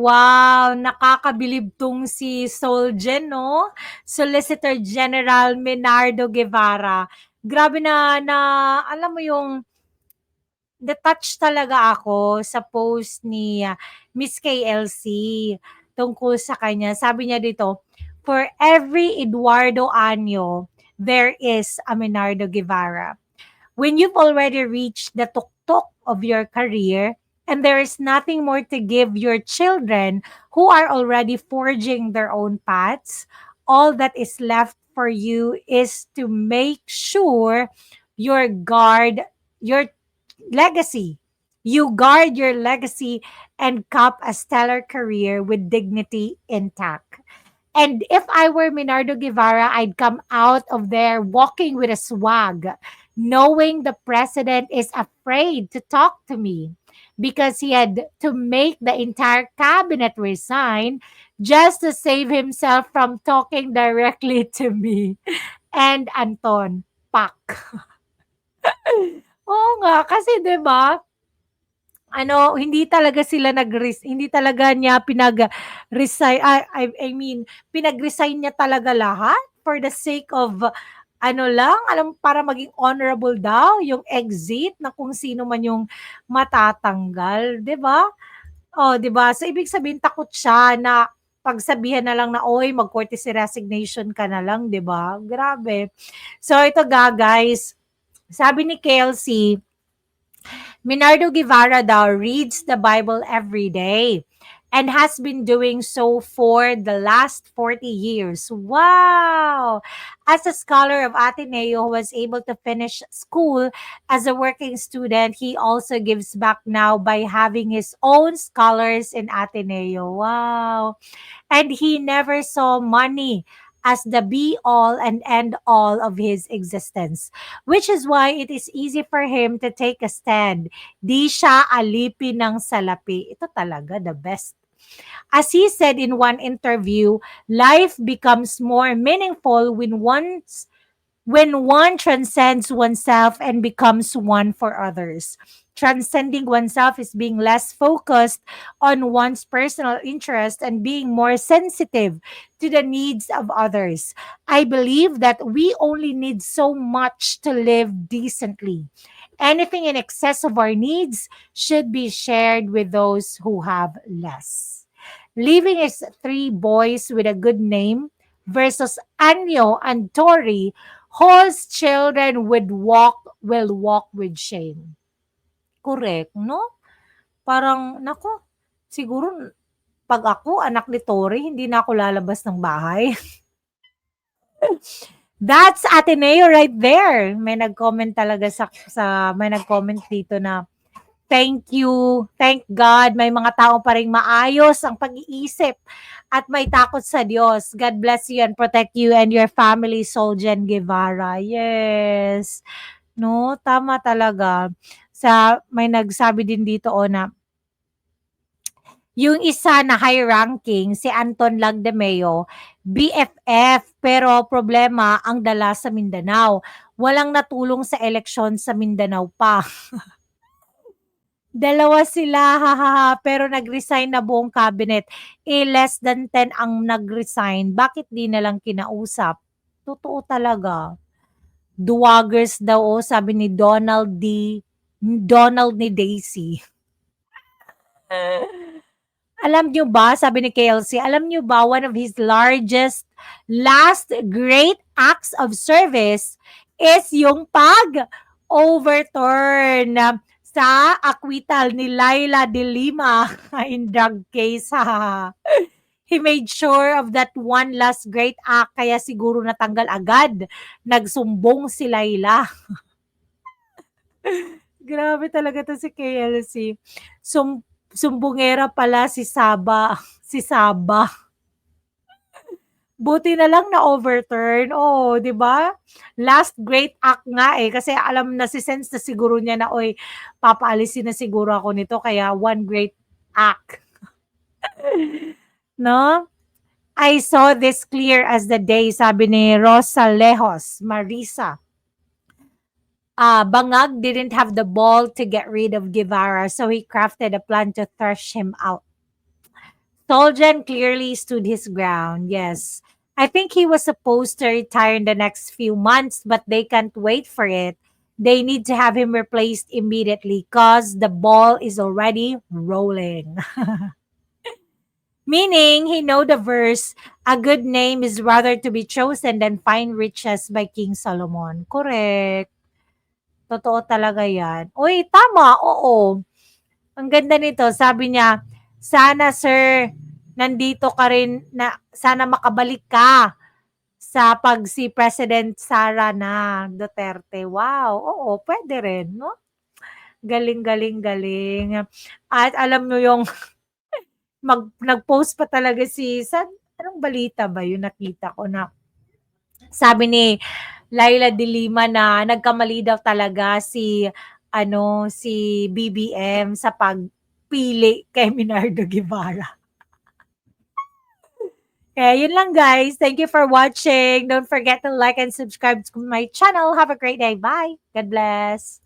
wow, nakakabilib 'tong si Solgen 'no, Solicitor General Menardo Guevara. Grabe na na alam mo yung na-touch talaga ako sa post ni ah, Miss KLC tungkol sa kanya. Sabi niya dito, "For every Eduardo Año, there is a Menardo Guevara. When you've already reached the tuktok of your career and there is nothing more to give your children who are already forging their own paths, all that is left for you is to make sure your guard your legacy. You guard your legacy and cup a stellar career with dignity intact. And if I were Minardo Guevara, I'd come out of there walking with a swag, knowing the president is afraid to talk to me because he had to make the entire cabinet resign just to save himself from talking directly to me and Anton Pak. Oo nga, kasi 'di ba? Ano, hindi talaga sila nag hindi talaga niya pinag-resign I I I mean, pinag-resign niya talaga lahat for the sake of ano lang, alam para maging honorable daw yung exit na kung sino man yung matatanggal, 'di ba? Oh, 'di ba? So ibig sabihin takot siya na pagsabihan na lang na, "Uy, mag-courtesy resignation ka na lang," 'di ba? Grabe. So ito ga guys, sabi ni KLC, Minardo Guevara daw reads the Bible every day and has been doing so for the last 40 years. Wow! As a scholar of Ateneo who was able to finish school as a working student, he also gives back now by having his own scholars in Ateneo. Wow! And he never saw money as the be all and end all of his existence, which is why it is easy for him to take a stand. Di siya alipin ng salapi. Ito talaga the best. As he said in one interview, life becomes more meaningful when one's when one transcends oneself and becomes one for others. Transcending oneself is being less focused on one's personal interest and being more sensitive to the needs of others. I believe that we only need so much to live decently. Anything in excess of our needs should be shared with those who have less. Leaving his three boys with a good name versus Anyo and Tori, whose children would walk will walk with shame. Correct, no? Parang, nako, siguro pag ako, anak ni Tori, hindi na ako lalabas ng bahay. That's Ateneo right there. May nag-comment talaga sa, sa may nag-comment dito na thank you, thank God, may mga tao pa rin maayos ang pag-iisip at may takot sa Diyos. God bless you and protect you and your family, Soljen Guevara. Yes. No, tama talaga. Sa may nagsabi din dito o na yung isa na high ranking, si Anton Lagdemeo, BFF, pero problema ang dala sa Mindanao. Walang natulong sa eleksyon sa Mindanao pa. Dalawa sila, hahaha, pero nag-resign na buong cabinet. Eh, less than 10 ang nag-resign. Bakit di na lang kinausap? Totoo talaga. Duwagers daw, oh, sabi ni Donald D. Donald ni Daisy. alam nyo ba, sabi ni KLC, alam nyo ba, one of his largest, last great acts of service is yung pag-overturn sa acquittal ni Laila de Lima in drug case. He made sure of that one last great act kaya siguro natanggal agad. Nagsumbong si Laila. Grabe talaga to si KLC. Sum sumbongera pala si Saba. Si Saba. Buti na lang na overturn. Oh, 'di ba? Last great act nga eh kasi alam na si sense na siguro niya na oy papaalisin na siguro ako nito kaya one great act. no? I saw this clear as the day, sabi ni Rosa Lejos, Marisa. Uh, Bangag didn't have the ball to get rid of Guevara, so he crafted a plan to thrash him out. Toljan clearly stood his ground. Yes. I think he was supposed to retire in the next few months, but they can't wait for it. They need to have him replaced immediately because the ball is already rolling. Meaning, he know the verse, a good name is rather to be chosen than fine riches by King Solomon. Correct. Totoo talaga yan. Uy, tama, oo. Ang ganda nito, sabi niya, sana sir, nandito ka rin, na, sana makabalik ka sa pag si President Sara na Duterte. Wow, oo, pwede rin, no? Galing, galing, galing. At alam mo yung mag, nag-post pa talaga si, sa, anong balita ba yung nakita ko na sabi ni Laila de Lima na nagkamali daw talaga si ano si BBM sa pagpili kay Minardo Guevara. Kaya yun lang guys. Thank you for watching. Don't forget to like and subscribe to my channel. Have a great day. Bye. God bless.